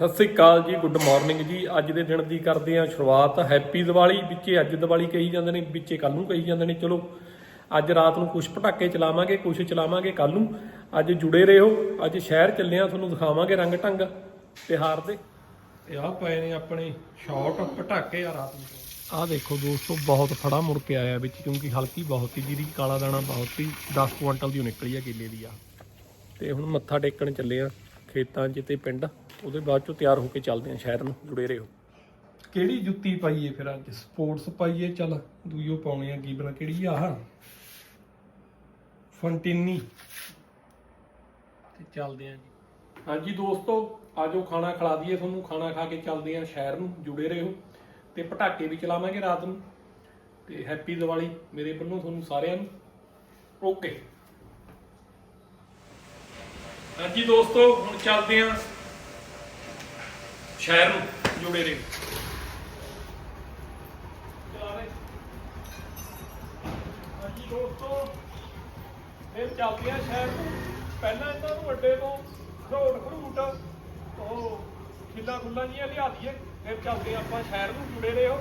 ਸਤਿ ਸ੍ਰੀ ਅਕਾਲ ਜੀ good morning ਜੀ। ਅੱਜ ਦੇ ਦਿਨ ਦੀ ਕਰਦੇ ਆ ਸ਼ੁਰੂਆਤ। ਹੈਪੀ ਦੀਵਾਲੀ ਵਿੱਚੇ ਅੱਜ ਦੀਵਾਲੀ ਕਹੀ ਜਾਂਦੇ ਨੇ ਵਿੱਚੇ ਕੱਲ ਨੂੰ ਕਹੀ ਜਾਂਦੇ ਨੇ। ਚਲੋ ਅੱਜ ਰਾਤ ਨੂੰ ਕੁਝ ਪਟਾਕੇ ਚਲਾਵਾਂਗੇ ਕੁਝ ਚਲਾਵਾਂਗੇ ਕੱਲ ਨੂੰ। ਅੱਜ ਜੁੜੇ ਰਹੋ ਅੱਜ ਸ਼ਹਿਰ ਚੱਲੇ ਆ ਤੁਹਾਨੂੰ ਦਿਖਾਵਾਂਗੇ ਰੰਗ ਢੰਗ ਤਿਹਾਰ ਦੇ। ਤੇ ਆਹ ਪਏ ਨੇ ਆਪਣੇ ਸ਼ਾਰਟ ਪਟਾਕੇ ਆ ਰਾਤ ਨੂੰ। ਆਹ ਦੇਖੋ ਦੋਸਤੋ ਬਹੁਤ ਫੜਾ ਮੁੜ ਕੇ ਆਇਆ ਵਿੱਚ ਕਿਉਂਕਿ ਹਲਕੀ ਬਹੁਤ ਹੀ ਜਿਹਦੀ ਕਾਲਾ ਦਾਣਾ ਬਹੁਤ ਹੀ 10 ਕੁਆਂਟਲ ਦੀ ਨਿਕਲੀ ਆ ਕਿੱਲੇ ਦੀ ਆ। ਤੇ ਹੁਣ ਮੱਥਾ ਟੇਕਣ ਚੱਲੇ ਆ ਖੇਤਾਂ 'ਚ ਤੇ ਪਿੰਡ ਉਹਦੇ ਬਾਅਦ ਚੋਂ ਤਿਆਰ ਹੋ ਕੇ ਚੱਲਦੇ ਆ ਸ਼ਹਿਰ ਨੂੰ ਜੁੜੇ ਰਹੋ ਕਿਹੜੀ ਜੁੱਤੀ ਪਾਈਏ ਫਿਰ ਅੱਜ? ਸਪੋਰਟਸ ਪਾਈਏ? ਚੱਲ ਦੂਈਓ ਪਾਉਣੇ ਆ ਕੀ ਬਣਾ ਕਿਹੜੀ ਆ? ਆਹ ਫੰਟਿਨੀ। ਤੇ ਚੱਲਦੇ ਆ ਜੀ। ਹਾਂਜੀ ਦੋਸਤੋ ਆਜੋ ਖਾਣਾ ਖਿਲਾ ਦਈਏ ਤੁਹਾਨੂੰ ਖਾਣਾ ਖਾ ਕੇ ਚੱਲਦੇ ਆ ਸ਼ਹਿਰ ਨੂੰ ਜੁੜੇ ਰਹੋ ਤੇ ਪਟਾਕੇ ਵੀ ਚਲਾਵਾਂਗੇ ਰਾਤ ਨੂੰ। ਤੇ ਹੈਪੀ ਦੀਵਾਲੀ ਮੇਰੇ ਵੱਲੋਂ ਤੁਹਾਨੂੰ ਸਾਰਿਆਂ ਨੂੰ। ਓਕੇ ਹਾਂਜੀ ਦੋਸਤੋ, ਹੁਣ ਚੱਲਦੇ ਆਂ ਸ਼ਹਿਰ ਨੂੰ, ਜੁੜੇ ਰਹੋ। ਹਾਂਜੀ ਦੋਸਤੋ, ਫਿਰ ਚੱਲਦੇ ਆਂ ਸ਼ਹਿਰ ਨੂੰ। ਪਹਿਲਾਂ ਇਹਨਾਂ ਨੂੰ ਅੱਡੇ ਤੋਂ ਖਰੋੜ ਖਰੂਟ ਉਹ ਖਿੱਲਾ ਖੁੱਲਾ ਜੀਆਂ ਲਿਆ ਦਈਏ। ਫਿਰ ਚੱਲਦੇ ਆਂ ਆਪਾਂ ਸ਼ਹਿਰ ਨੂੰ, ਜੁੜੇ ਰਹੋ।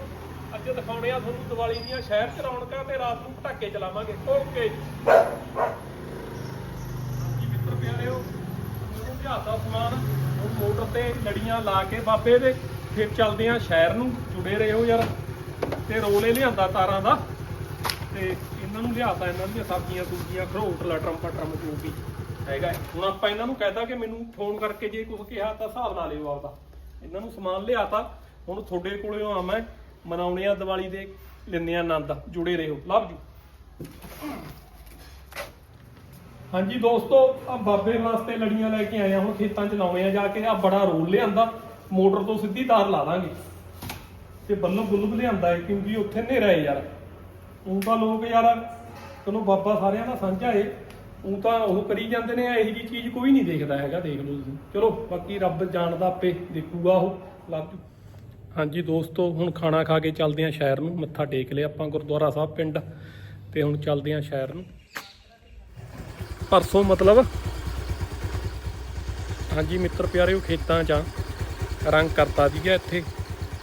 ਅੱਜ ਦਿਖਾਉਣੇ ਆ ਤੁਹਾਨੂੰ ਦੀਵਾਲੀ ਦੀਆਂ ਸ਼ਹਿਰ ਚ ਰੌਣਕਾਂ ਤੇ ਰਾਤ ਨੂੰ ਪਟਾਕੇ ਚਲਾਵਾਂਗੇ। ਓਕੇ ਜੀ ਹਾਂਜੀ ਮਿੱਤਰ ਪਿਆਰਿਓ ਉਹਨੂੰ ਲਿਆਤਾ ਸਮਾਨ, ਹੁਣ ਮੋਟਰ ਤੇ ਲੜੀਆਂ ਲਾ ਕੇ ਬਾਬੇ ਦੇ ਫਿਰ ਚੱਲਦੇ ਆ ਸ਼ਹਿਰ ਨੂੰ, ਜੁੜੇ ਰਹੋ ਯਾਰ। ਤੇ ਰੋਲੇ ਲਿਆਂਦਾ ਤਾਰਾਂ ਦਾ, ਤੇ ਇਹਨਾਂ ਨੂੰ ਲਿਆਤਾ, ਇਹਨਾਂ ਦੀਆਂ ਸਬਜ਼ੀਆਂ ਸੂਜੀਆਂ ਖਰੋਟ ਲਟਰਮ ਪਟਰਮ ਜੋ ਵੀ ਹੈਗਾ ਹੁਣ ਆਪਾਂ ਇਹਨਾਂ ਨੂੰ ਕਹਿਤਾ ਕਿ ਮੈਨੂੰ ਫੋਨ ਕਰਕੇ ਜੇ ਕੁਝ ਕਿਹਾ ਤਾਂ ਹਿਸਾਬ ਨਾਲ ਲਿਓ ਆਪਦਾ। ਇਹਨਾਂ ਨੂੰ ਸਮਾਨ ਲਿਆਤਾ, ਹੁਣ ਤੁਹਾਡੇ ਕੋਲੇ ਆ ਮੈਂ ਮਨਾਉਣੇ ਆ ਦੀਵਾਲੀ ਦੇ, ਲੈਂਦੇ ਆ ਆਨੰਦ, ਜੁੜੇ ਰਹੋ। Love you. ਹਾਂਜੀ ਦੋਸਤੋ ਆ ਬਾਬੇ ਵਾਸਤੇ ਲੜੀਆਂ ਲੈ ਕੇ ਆਏ ਆ, ਹੁਣ ਖੇਤਾਂ ਚ ਲਾਉਣੇ ਆ ਜਾ ਕੇ। ਆ ਬੜਾ ਰੋਲ ਲਿਆਂਦਾ। ਮੋਟਰ ਤੋਂ ਸਿੱਧੀ ਤਾਰ ਲਾ ਦਾਂਗੇ ਤੇ ਬੱਲਬ ਬੁੱਲਬ ਲਿਆਂਦਾ ਹੈ ਕਿਉਂਕਿ ਉੱਥੇ ਹਨੇਰਾ ਹੈ ਯਾਰ। ਉਹ ਤਾਂ ਲੋਕ ਯਾਰ, ਚਲੋ ਬਾਬਾ ਸਾਰਿਆਂ ਦਾ ਸਾਂਝਾ ਏ। ਉਹ ਤਾਂ ਉਹ ਕਰੀ ਜਾਂਦੇ ਨੇ, ਇਹੋ ਜੀ ਚੀਜ਼ ਕੋਈ ਨਹੀਂ ਦੇਖਦਾ ਹੈਗਾ, ਦੇਖ ਲਓ ਤੁਸੀਂ। ਚਲੋ, ਬਾਕੀ ਰੱਬ ਜਾਣਦਾ ਆਪੇ, ਦੇਖੂਗਾ ਉਹ। ਲੱਭ ਹਾਂਜੀ ਦੋਸਤੋ, ਹੁਣ ਖਾਣਾ ਖਾ ਕੇ ਚੱਲਦੇ ਆਂ ਸ਼ਹਿਰ ਨੂੰ। ਮੱਥਾ ਟੇਕ ਲਿਆ ਆਪਾਂ ਗੁਰਦੁਆਰਾ ਸਾਹਿਬ ਪਿੰਡ। ਤੇ ਹੁਣ ਚੱਲਦੇ ਆਂ ਸ਼ਹਿਰ ਨੂੰ। ਪਰਸੋਂ ਮਤਲਬ ਹਾਂਜੀ ਮਿੱਤਰ ਪਿਆਰਿਓ ਖੇਤਾਂ 'ਚ ਰੰਗ ਕਰਤਾ ਸੀਗਾ ਇੱਥੇ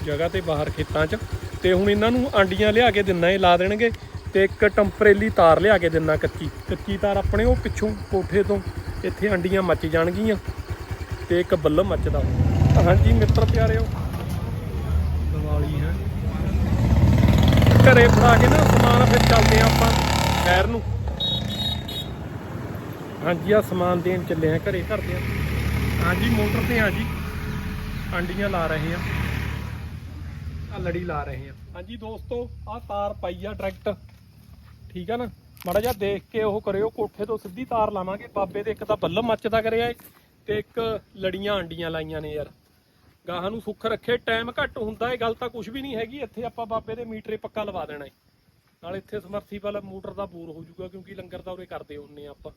ਜਗ੍ਹਾ ਤੇ ਬਾਹਰ ਖੇਤਾਂ 'ਚ। ਤੇ ਹੁਣ ਇਹਨਾਂ ਨੂੰ ਆਂਡੀਆਂ ਲਿਆ ਕੇ ਦਿੰਨਾ ਇਹ ਲਾ ਦੇਣਗੇ। ਤੇ ਇੱਕ ਟੈਂਪਰੇਰੀ ਤਾਰ ਲਿਆ ਕੇ ਦਿੰਨਾ ਕੱਚੀ। ਕੱਚੀ ਤਾਰ ਆਪਣੇ ਉਹ ਪਿੱਛੋਂ ਕੋਠੇ ਤੋਂ ਇੱਥੇ ਆਂਡੀਆਂ ਮੱਚ ਜਾਣਗੀਆਂ। ਤੇ ਇੱਕ ਬੱਲਮ ਮੱਚਦਾ। ਹਾਂਜੀ ਮਿੱਤਰ ਪਿਆਰਿਓ। ਦੀਵਾਲੀ ਹੈ। ਘਰੇ ਫੜਾ ਕੇ ਨਾ ਸਮਾਨ ਫਿਰ ਚੱਲਦੇ ਆਪਾਂ। ਸ਼ਹਿਰ ਨੂੰ। ਹਾਂਜੀ ਆ ਸਮਾਨ ਦੇਣ ਚੱਲੇ ਆ ਘਰੇ ਘਰਦੇ ਆ। ਹਾਂਜੀ, ਮੋਟਰ ਤੇ ਆ ਜੀ। ਆਂਡੀਆਂ ਲਾ ਰਹੇ ਆ। ਆ ਲੜੀ ਲਾ ਰਹੇ ਆ। ਹਾਂਜੀ ਦੋਸਤੋ ਆ ਤਾਰ ਪਾਈ ਆ ਡਾਇਰੈਕਟ ਠੀਕ ਆ ਨਾ? ਮਾੜਾ ਜਿਹਾ ਦੇਖ ਕੇ ਉਹ ਕਰਿਓ, ਕੋਠੇ ਤੋਂ ਸਿੱਧੀ ਤਾਰ ਲਾਵਾਂਗੇ। ਬਾਬੇ ਦੇ ਇੱਕ ਤਾਂ ਬੱਲਮ ਮੱਚਦਾ ਕਰਿਆ ਏ, ਤੇ ਇੱਕ ਲੜੀਆਂ ਆਂਡੀਆਂ ਲਾਈਆਂ ਨੇ ਯਾਰ। ਗਾਹਾਂ ਨੂੰ ਸੁੱਖ ਰੱਖੇ ਟਾਈਮ ਘੱਟ ਹੁੰਦਾ ਏ, ਗੱਲ ਤਾਂ ਕੁਝ ਵੀ ਨਹੀਂ ਹੈਗੀ। ਇੱਥੇ ਆਪਾਂ ਬਾਬੇ ਦੇ ਮੀਟਰੇ ਪੱਕਾ ਲਵਾ ਦੇਣਾ ਏ। ਨਾਲ ਇੱਥੇ ਸਮਰਥੀਬਲ ਮੋਟਰ ਦਾ ਬੋਰ ਹੋ ਜਾਊਗਾ, ਕਿਉਂਕਿ ਲੰਗਰ ਦਾ ਉਰੇ ਕਰਦੇ ਹੁੰਨੇ ਆ ਆਪਾਂ।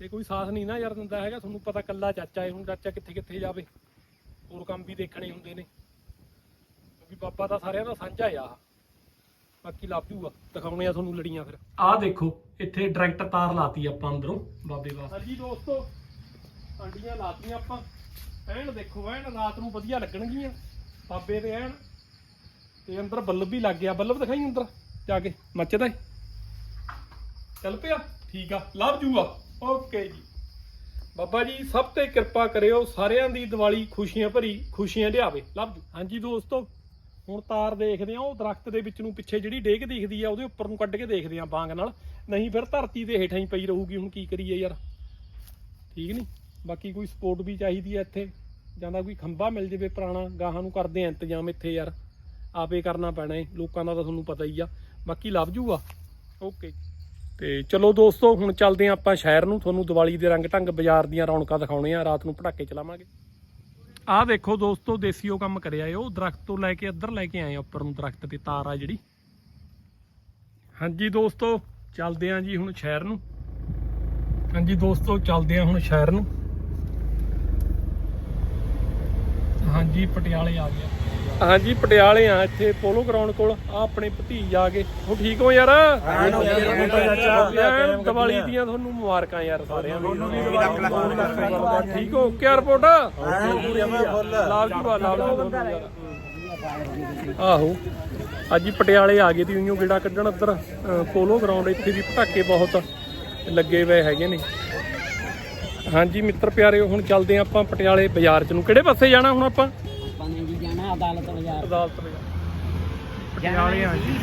ਤੇ ਕੋਈ ਸਾਥ ਨਹੀਂ ਨਾ ਯਾਰ ਦਿੰਦਾ ਹੈਗਾ ਤੁਹਾਨੂੰ ਪਤਾ ਕੱਲਾ ਚਾਚਾ ਏ ਹੁਣ ਚਾਚਾ ਕਿੱਥੇ ਕਿੱਥੇ ਜਾਵੇ? ਹੋਰ ਕੰਮ ਵੀ ਦੇਖਣੇ ਹੁੰਦੇ ਨੇ। ਕਿਉਂਕਿ ਬਾਬਾ ਤਾਂ ਸਾਰਿਆਂ ਦਾ ਸਾਂਝਾ ਆ। ਬਾਕੀ ਲੱਭ ਜੂਗਾ ਦਿਖਾਉਣੇ ਆ ਤੁਹਾਨੂੰ ਲੜੀਆਂ ਫਿਰ। ਆਹ ਦੇਖੋ ਇੱਥੇ ਡਾਇਰੈਕਟ ਤਾਰ ਲਾਤੀ ਆਪਾਂ ਅੰਦਰੋਂ ਬਾਬੇ ਵਾਸਤੇ। ਹਾਂਜੀ ਦੋਸਤੋ ਆਂਡੀਆਂ ਲਾਤੀਆਂ ਆਪਾਂ। ਐਨ ਦੇਖੋ ਐਨ ਰਾਤ ਨੂੰ ਵਧੀਆ ਲੱਗਣਗੀਆਂ। ਬਾਬੇ ਦੇ ਐਨ। ਤੇ ਅੰਦਰ ਬੱਲਬ ਵੀ ਲੱਗ ਗਿਆ। ਬੱਲਬ ਦਿਖਾਈ ਅੰਦਰ ਜਾ ਕੇ। ਮੱਚਦਾ ਚੱਲ ਪਿਆ। ਠੀਕ ਆ ਲੱਭ ਜੂਗਾ ਓਕੇ ਜੀ। ਬਾਬਾ ਜੀ, ਸਭ ਤੇ ਕਿਰਪਾ ਕਰਿਓ, ਸਾਰਿਆਂ ਦੀ ਦੀਵਾਲੀ ਖੁਸ਼ੀਆਂ ਭਰੀ, ਖੁਸ਼ੀਆਂ ਲਿਆਵੇ। ਲੱਭ ਹਾਂਜੀ ਦੋਸਤੋ, ਹੁਣ ਤਾਰ ਦੇਖਦੇ ਆ ਉਹ ਦਰਖਤ ਦੇ ਵਿੱਚ ਨੂੰ ਪਿੱਛੇ ਜਿਹੜੀ ਡੇਕ ਦਿਖਦੀ ਆ, ਉਹਦੇ ਉੱਪਰ ਨੂੰ ਕੱਢ ਕੇ ਦੇਖਦੇ ਆ ਬਾਂਗ ਨਾਲ। ਨਹੀਂ ਫਿਰ ਧਰਤੀ ਦੇ ਹੇਠਾਂ ਹੀ ਪਈ ਰਹੂਗੀ, ਹੁਣ ਕੀ ਕਰੀਏ ਯਾਰ। ਠੀਕ ਨਹੀਂ ਬਾਕੀ ਕੋਈ ਸਪੋਰਟ ਵੀ ਚਾਹੀਦੀ ਹੈ ਇੱਥੇ। ਜਾਂ ਜਾਂਦਾ ਕੋਈ ਖੰਭਾ ਮਿਲ ਜਾਵੇ ਪੁਰਾਣਾ, ਗਾਹਾਂ ਨੂੰ ਕਰਦੇ ਆ ਇੰਤਜ਼ਾਮ ਇੱਥੇ ਯਾਰ। ਆਪੇ ਕਰਨਾ ਪੈਣਾ ਏ, ਲੋਕਾਂ ਦਾ ਤਾਂ ਤੁਹਾਨੂੰ ਪਤਾ ਹੀ ਆ। ਬਾਕੀ ਲੱਭ ਜੂਗਾ। ਓਕੇ। ਤੇ ਚਲੋ ਦੋਸਤੋ, ਹੁਣ ਚੱਲਦੇ ਆ ਆਪਾਂ ਸ਼ਹਿਰ ਨੂੰ। ਤੁਹਾਨੂੰ ਦੀਵਾਲੀ ਦੇ ਰੰਗ ਢੰਗ ਬਾਜ਼ਾਰ ਦੀਆਂ ਰੌਣਕਾਂ ਦਿਖਾਉਣੇ ਆ। ਰਾਤ ਨੂੰ ਪਟਾਕੇ ਚਲਾਵਾਂਗੇ। ਆਹ ਦੇਖੋ ਦੋਸਤੋ, ਦੇਸੀ ਉਹ ਕੰਮ ਕਰਿਆ ਏ। ਉਹ ਦਰਖਤ ਤੋਂ ਲੈ ਕੇ ਇੱਧਰ ਲੈ ਕੇ ਆਏ ਆ, ਉੱਪਰ ਨੂੰ ਦਰਖਤ ਤੇ ਤਾਰ ਆ ਜਿਹੜੀ। ਹਾਂਜੀ ਦੋਸਤੋ, ਚੱਲਦੇ ਆ ਜੀ ਹੁਣ ਸ਼ਹਿਰ ਨੂੰ। ਹਾਂਜੀ ਦੋਸਤੋ, ਚੱਲਦੇ ਆ ਹੁਣ ਸ਼ਹਿਰ ਨੂੰ। ਹਾਂਜੀ ਪਟਿਆਲੇ ਆ ਗਿਆ। ਹਾਂਜੀ ਪਟਿਆਲੇ ਆ ਇੱਥੇ ਪੋਲੋ ਗਰਾਊਂਡ ਕੋਲ। ਆ ਆਪਣੇ ਭਤੀਜ ਆ ਗਏ। ਉਹ ਠੀਕ ਹੋ ਯਾਰ? ਐਨ ਹੋ ਦੀਵਾਲੀ ਦੀਆਂ ਤੁਹਾਨੂੰ ਮੁਬਾਰਕਾਂ ਯਾਰ ਸਾਰਿਆਂ ਨੂੰ। ਠੀਕ ਹੋ ਕਿਆ ਰਿਪੋਰਟ ਲਾਭ ਜੀ ਵਾ ਲਾਭ ਜੀ ਬਹੁਤ ਵਧੀਆ। ਆਹੋ ਅੱਜ ਹੀ ਪਟਿਆਲੇ ਆ ਗਏ ਤੀ ਉਈਓ ਗੇੜਾ ਕੱਢਣ ਇੱਧਰ ਅ, ਪੋਲੋ ਗਰਾਊਂਡ ਇੱਥੇ ਵੀ ਪਟਾਕੇ ਬਹੁਤ ਲੱਗੇ ਹੋਏ ਹੈਗੇ ਨੇ। ਹਾਂਜੀ ਮਿੱਤਰ ਪਿਆਰਿਓ ਹੁਣ ਚੱਲਦੇ ਹਾਂ ਆਪਾਂ ਪਟਿਆਲੇ ਬਾਜ਼ਾਰ ਚ ਨੂੰ। ਕਿਹੜੇ ਪਾਸੇ ਜਾਣਾ ਹੁਣ ਆਪਾਂ? ਆਪਾਂ ਨੇ ਜੀ ਜਾਣਾ ਅਦਾਲਤ ਬਾਜ਼ਾਰ। ਅਦਾਲਤ ਬਾਜ਼ਾਰ। ਪਟਿਆਲੇ ਆ ਜੀ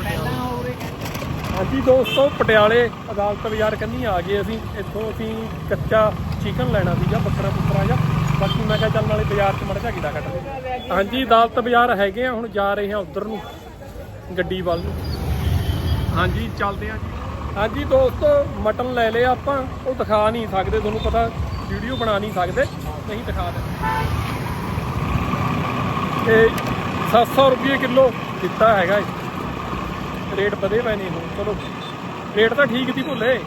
ਹਾਂਜੀ ਦੋਸਤੋ ਪਟਿਆਲੇ ਅਦਾਲਤ ਬਾਜ਼ਾਰ ਕੰਨੀ ਆ ਗਏ ਅਸੀਂ। ਇੱਥੋਂ ਅਸੀਂ ਕੱਚਾ ਚਿਕਨ ਲੈਣਾ ਸੀਗਾ ਬੱਕਰਾ ਬੁੱਕਰਾ ਜਾਂ ਬਾਕੀ ਮੈਂ ਕਿਹਾ ਚੱਲ ਨਾਲੇ ਬਾਜ਼ਾਰ 'ਚ ਮੜ ਕੱਢ ਦੇ ਹਾਂਜੀ ਅਦਾਲਤ ਬਾਜ਼ਾਰ ਹੈਗੇ ਆ ਹੁਣ ਜਾ ਰਹੇ ਹਾਂ ਉਧਰ ਨੂੰ ਗੱਡੀ ਵੱਲ ਨੂੰ। ਹਾਂਜੀ ਚੱਲਦੇ ਆ ਜੀ। ਹਾਂਜੀ ਦੋਸਤੋ, ਮਟਨ ਲੈ ਲਿਆ ਆਪਾਂ। ਉਹ ਦਿਖਾ ਨਹੀਂ ਸਕਦੇ, ਤੁਹਾਨੂੰ ਪਤਾ ਵੀਡੀਓ ਬਣਾ ਨਹੀਂ ਸਕਦੇ। ਨਹੀਂ ਦਿਖਾ ਦੇ। ਤੇ 700 ਰੁਪਏ ਕਿਲੋ ਦਿੱਤਾ ਹੈਗਾ ਰੇਟ ਵਧੇ ਪਏ ਨੇ ਹੁਣ ਚਲੋ, ਰੇਟ ਤਾਂ ਠੀਕ ਸੀ ਭੁੱਲੇ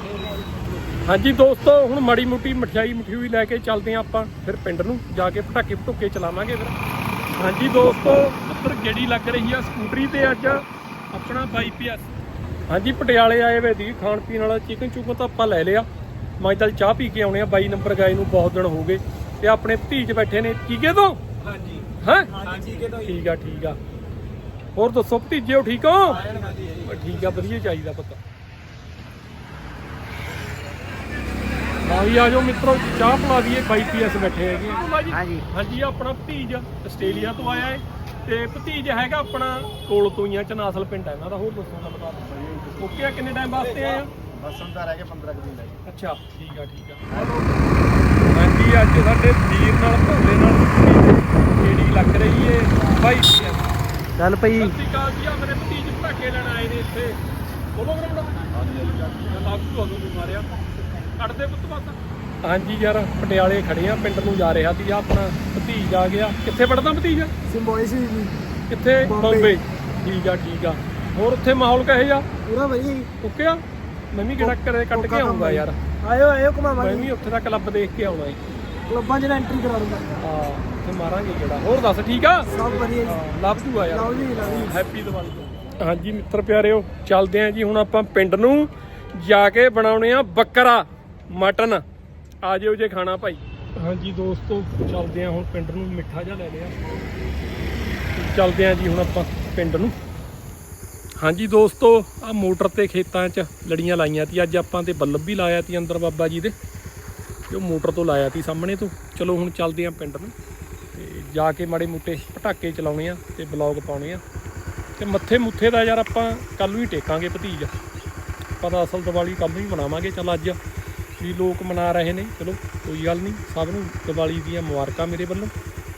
ਹਾਂਜੀ ਦੋਸਤੋ, ਹੁਣ ਮਾੜੀ ਮੋਟੀ ਮਠਿਆਈ ਮਠਿਊਈ ਲੈ ਕੇ ਚੱਲਦੇ ਹਾਂ ਆਪਾਂ ਫਿਰ ਪਿੰਡ ਨੂੰ। ਜਾ ਕੇ ਪਟਾਕੇ ਪਟੂਕੇ ਚਲਾਵਾਂਗੇ ਫਿਰ। ਹਾਂਜੀ ਦੋਸਤੋ ਉੱਪਰ ਗੇੜੀ ਲੱਗ ਰਹੀ ਆ ਸਕੂਟਰੀ ਤੇ ਅੱਜ ਆਪਣਾ ਬਾਈ ਪੀਐਸ ਹਾਂਜੀ ਪਟਿਆਲੇ ਆਏ ਵੇ ਦੀ ਖਾਣ ਪੀਣ ਵਾਲਾ ਚਿਕਨ ਚੁਕਨ ਤਾਂ ਆਪਾਂ ਲੈ ਲਿਆ। ਮੈਂ ਚੱਲ ਚਾਹ ਪੀ ਕੇ ਆਉਣੇ ਆ ਬਾਈ ਨੰਬਰ ਗਾਏ ਨੂੰ ਬਹੁਤ ਦਿਨ ਹੋ ਗਏ ਤੇ ਆਪਣੇ ਭਤੀਜ ਬੈਠੇ ਨੇ ਟੀਕੇ ਤੋਂ? ਹਾਂਜੀ। ਹੈ? ਹਾਂਜੀ ਠੀਕ ਤਾਂ ਠੀਕ ਆ ਠੀਕ ਆ। ਹੋਰ ਦੱਸੋ ਭਤੀਜੇ ਹੋ ਠੀਕ ਹੋ? ਠੀਕ ਆ ਵਧੀਆ ਚਾਹੀਦਾ ਪਤਾ। ਹਾਂ ਵੀ ਆ ਜਾਓ ਮਿੱਤਰੋ ਚਾਹ ਪਿਲਾ ਦਈਏ ਬਾਈ ਪੀਐਸ ਬੈਠੇ ਹੈਗੇ। ਹਾਂਜੀ। ਹਾਂਜੀ ਆਹ ਆਪਣਾ ਭਤੀਜ ਆਸਟ੍ਰੇਲੀਆ ਤੋਂ ਆਇਆ ਹੈ ਤੇ ਭਤੀਜ ਹੈਗਾ ਆਪਣਾ ਕੋਲ ਤੋਂ ਹੀ ਆ ਚਨਾਸਲ ਪਿੰਡ ਹੈ ਇਹਨਾਂ ਦਾ ਹੋਰ ਦੱਸੋ ਗੱਲ ਬਾਤ ਓਕੇ ਆ ਕਿੰਨੇ ਟਾਈਮ ਵਾਸਤੇ ਆਏ ਆ? ਬਸ ਹੁਣ ਤਾਂ ਰਹਿ ਗਏ 15 ਕੁ ਦਿਨ ਦਾ ਜੀ ਅੱਛਾ ਠੀਕ ਆ ਠੀਕ ਆ। ਹਾਂਜੀ ਅੱਜ ਸਾਡੇ ਵੀਰ ਨਾਲ ਭੋਲੇ ਨਾਲ ਕਿਹੜੀ ਲੱਗ ਰਹੀ ਏ ਬਾਈ ਪੀਐਸ ਚੱਲ ਪਈ ਸਤਿ ਸ਼੍ਰੀ ਅਕਾਲ ਜੀ ਆ ਮੇਰੇ ਭਤੀਜ ਪਟਾਕੇ ਲੈਣ ਆਏ ਨੇ ਇੱਥੇ। ਬੋਲੋ ਗਰਾਉਂਡ ਹਾਂਜੀ ਲਾਗ ਤੁਹਾਨੂੰ ਵੀ ਮਾਰਿਆ। ਕੱਢਦੇ ਪੁੱਤ ਬਸ ਹਾਂਜੀ ਯਾਰ ਪਟਿਆਲੇ ਖੜੇ ਆ ਪਿੰਡ ਨੂੰ ਜਾ ਰਿਹਾ ਸੀ ਆ ਆਪਣਾ ਭਤੀਜ ਆ ਗਿਆ। ਕਿੱਥੇ ਪੜਦਾ ਭਤੀਜ? ਸਿੰਬੋਏ ਸੀ ਜੀ। ਕਿੱਥੇ? ਬੰਬੇ। ਠੀਕ ਆ ਠੀਕ ਆ। ਹੋਰ ਉੱਥੇ ਮਾਹੌਲ ਕਹੇ ਜਾ ਪੂਰਾ ਵਧੀਆ ਜੀ। ਓਕੇ ਆ ਮੈਂ ਵੀ ਕਿਹੜਾ ਕਰੇ ਕੱਟ ਕੇ ਆਉਂਗਾ। ਯਾਰ। ਆਇਓ ਆਇਓ ਮੈਂ ਘੁਮਾਵਾਂਗੇ ਵੀ ਉੱਥੇ ਦਾ ਕਲੱਬ ਦੇਖ ਕੇ ਆਉਣਾ ਏ ਕਲੱਬਾਂ 'ਚ ਨਾ ਐਂਟਰੀ ਕਰਾ ਦੂੰਗਾ ਹਾਂ ਉੱਥੇ ਮਾਰਾਂਗੇ ਕਿਹੜਾ। ਹੋਰ ਦੱਸ ਠੀਕ ਆ? ਸਭ ਵਧੀਆ ਜੀ। ਹਾਂ, ਲੱਭ ਜੂਗਾ ਯਾਰ। ਲਓ ਜੀ ਲਓ ਜੀ। ਹੈਪੀ ਦੀਵਾਲੀ ਹਾਂਜੀ ਮਿੱਤਰ ਪਿਆਰਿਓ ਚੱਲਦੇ ਆਂ ਜੀ ਹੁਣ ਆਪਾਂ ਪਿੰਡ ਨੂੰ। ਜਾ ਕੇ ਬਣਾਉਣੇ ਆ ਬੱਕਰਾ ਮਟਨ। ਆ ਜਿਓ ਜੇ ਖਾਣਾ ਭਾਈ। ਹਾਂਜੀ ਦੋਸਤੋ ਚੱਲਦੇ ਆਂ ਹੁਣ ਪਿੰਡ ਨੂੰ ਮਿੱਠਾ ਜਿਹਾ ਲੈ ਲਿਆ। ਚੱਲਦੇ ਆਂ ਜੀ ਹੁਣ ਆਪਾਂ ਪਿੰਡ ਨੂੰ। ਹਾਂਜੀ ਦੋਸਤੋ ਆ ਮੋਟਰ ਤੇ ਖੇਤਾਂ 'ਚ ਲੜੀਆਂ ਲਾਈਆਂ ਤੀ। ਅੱਜ ਆਪਾਂ ਤੇ ਬੱਲਬ ਵੀ ਲਾਇਆ ਤੀ ਅੰਦਰ ਬਾਬਾ ਜੀ ਦੇ। ਉਹ ਮੋਟਰ ਤੋਂ ਲਾਇਆ ਤੀ ਸਾਹਮਣੇ ਤੋਂ। ਚਲੋ ਹੁਣ ਚੱਲਦੇ ਆਂ ਪਿੰਡ ਨੂੰ। ਤੇ ਜਾ ਕੇ ਮਾੜੇ ਮੋਟੇ ਪਟਾਕੇ ਚਲਾਉਣੇ ਆ ਤੇ ਬਲੌਗ ਪਾਉਣੇ ਆ। ਤੇ ਮੱਥੇ ਮੁੱਥੇ ਦਾ ਯਾਰ ਆਪਾਂ ਕੱਲ ਹੀ ਟੇਕਾਂਗੇ ਭਤੀਜ। ਪਤਾ ਅਸਲ ਦੀਵਾਲੀ ਕੱਲ ਨੂੰ ਹੀ ਮਨਾਵਾਂਗੇ। ਚੱਲ ਅੱਜ ਵੀ ਲੋਕ ਮਨਾ ਰਹੇ ਨੇ, ਚਲੋ ਕੋਈ ਗੱਲ ਨਹੀਂ, ਸਭ ਨੂੰ ਦੀਵਾਲੀ ਦੀਆਂ ਮੁਬਾਰਕਾਂ ਮੇਰੇ ਵੱਲੋਂ।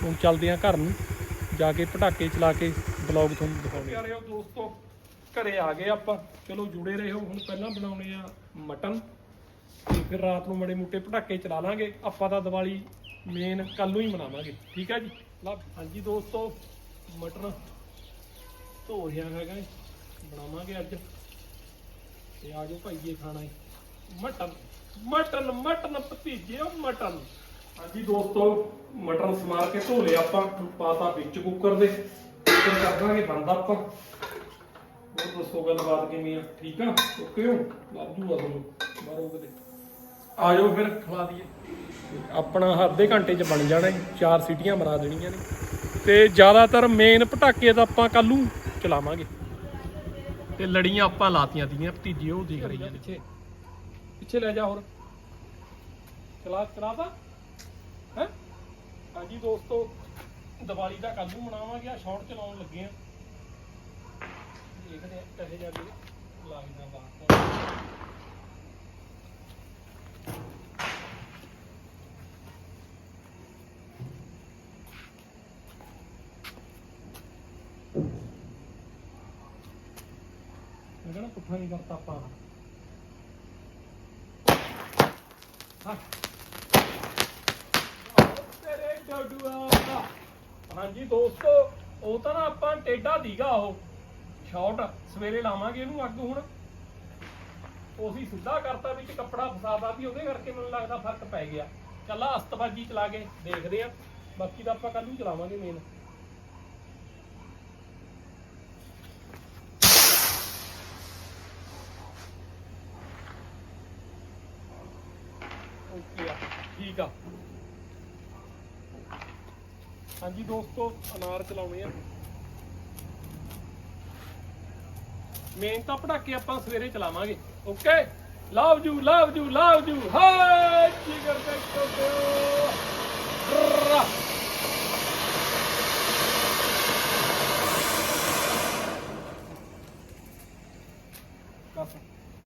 ਹੁਣ ਚੱਲਦੇ ਆਂ ਘਰ ਨੂੰ, ਜਾ ਕੇ ਪਟਾਕੇ ਚਲਾ ਕੇ ਬਲੌਗ ਤੁਹਾਨੂੰ ਦਿਖਾਉਣੇ ਆ ਦੋਸਤੋ, ਘਰੇ ਆ ਗਏ ਆਪਾਂ। ਚਲੋ ਜੁੜੇ ਰਹੋ, ਹੁਣ ਪਹਿਲਾਂ ਬਣਾਉਣੇ ਆ ਮਟਨ। ਤੇ ਫਿਰ ਰਾਤ ਨੂੰ ਮੜੇ ਮੋਟੇ ਪਟਾਕੇ ਚਲਾ ਲਾਂਗੇ। ਆਪਾਂ ਤਾਂ ਦੀਵਾਲੀ ਮੇਨ ਕੱਲ ਨੂੰ ਹੀ ਮਨਾਵਾਂਗੇ। ਠੀਕ ਹੈ ਜੀ? ਲਓ, ਹਾਂਜੀ ਦੋਸਤੋ, ਮਟਨ ਧੋ ਰਿਹਾ ਹੈਗਾ ਬਣਾਵਾਂਗੇ ਅੱਜ। ਤੇ ਆ ਜਾਓ ਭਾਈਏ ਖਾਣਾ ਏ ਮਟਨ। ਮਟਨ ਮਟਨ ਭਤੀਜੇ ਮਟਨ। ਹਾਂਜੀ ਦੋਸਤੋ ਮਟਨ ਸਮਾਰ ਕੇ ਧੋ ਲਿਆ ਆਪਾਂ ਪਾਤਾ ਵਿੱਚ ਕੁੱਕਰ ਦੇ। ਫਿਰ ਕਰਦਾਂਗੇ ਬੰਦ ਆਪਾਂ। ਹੋਰ ਦੱਸੋ ਗੱਲਬਾਤ ਕਿਵੇਂ ਆ? ਠੀਕ ਆ? ਓਕੇ ਹੋ? ਲੱਭ ਜੂਗਾ ਤੁਹਾਨੂੰ ਮਾਰੋ ਕਿਤੇ। ਆ ਜਾਓ ਫਿਰ। ਖਵਾ ਦਈਏ। ਆਪਣਾ ਅੱਧੇ ਘੰਟੇ ਚ ਬਣ ਜਾਣਾ ਏ ਚਾਰ ਸੀਟੀਆਂ ਮਰਾ ਦੇਣੀਆਂ ਨੇ। ਤੇ ਜ਼ਿਆਦਾਤਰ ਮੇਨ ਪਟਾਕੇ ਤਾਂ ਆਪਾਂ ਕੱਲੂ ਚਲਾਵਾਂਗੇ। ਤੇ ਲੜੀਆਂ ਆਪਾਂ ਲਾਤੀਆਂ ਤੀਆਂ ਭਤੀਜੀ ਉਹ ਦੇਖ ਰਹੀਆਂ ਨੇ। ਪਿੱਛੇ ਪਿੱਛੇ ਲੈ ਜਾ ਹੋਰ। ਚਲਾ ਚਲਾਤਾ? ਹੈ? ਹਾਂਜੀ ਦੋਸਤੋ, ਦੀਵਾਲੀ ਦਾ ਕੱਲ ਨੂੰ ਮਨਾਵਾਂਗੇ ਆ ਸ਼ਾਰਟ ਚਲਾਉਣ ਲੱਗੇ ਆ। ਦੇਖਦੇ ਆ ਕਹੇ ਜਾ ਕੇ ਲੱਗਦਾ ਬਾਤ ਮੈਂ ਕਹਿੰਦਾ ਪੁੱਠਾ ਨਹੀਂ ਕਰਤਾ ਆਪਾਂ ਹਾਂ ਤੇਰੇ ਡੋਡੂਆ ਹਾਂਜੀ ਦੋਸਤੋ, ਉਹ ਤਾਂ ਨਾ ਆਪਾਂ ਟੇਡਾ ਦੀਗਾ ਉਹ। ਸ਼ਾਰਟ ਸਵੇਰੇ ਲਾਵਾਂਗੇ ਇਹਨੂੰ ਅੱਗ ਹੁਣ। ਉਹ ਅਸੀਂ ਸਿੱਧਾ ਕਰਤਾ ਵਿੱਚ ਕੱਪੜਾ ਫਸਾਦਾ ਵੀ ਉਹਦੇ ਕਰਕੇ ਮੈਨੂੰ ਲੱਗਦਾ ਫ਼ਰਕ ਪੈ ਗਿਆ। ਕੱਲਾ ਅਸਤਬਾਜੀ ਚਲਾ ਕੇ ਦੇਖਦੇ ਆ ਬਾਕੀ ਤਾਂ ਆਪਾਂ ਕੱਲ ਨੂੰ ਚਲਾਵਾਂਗੇ ਮੇਨ ਠੀਕ ਆ। ਹਾਂਜੀ ਦੋਸਤੋ, ਅਨਾਰ ਚਲਾਉਣੇ ਆ। ਮੇਨ ਤਾਂ ਪਟਾਕੇ ਆਪਾਂ ਸਵੇਰੇ ਚਲਾਵਾਂਗੇ। Okay love you love you love you ਹਾਏ ਜਿਗਰ ਦੇ ਟੋਟੋ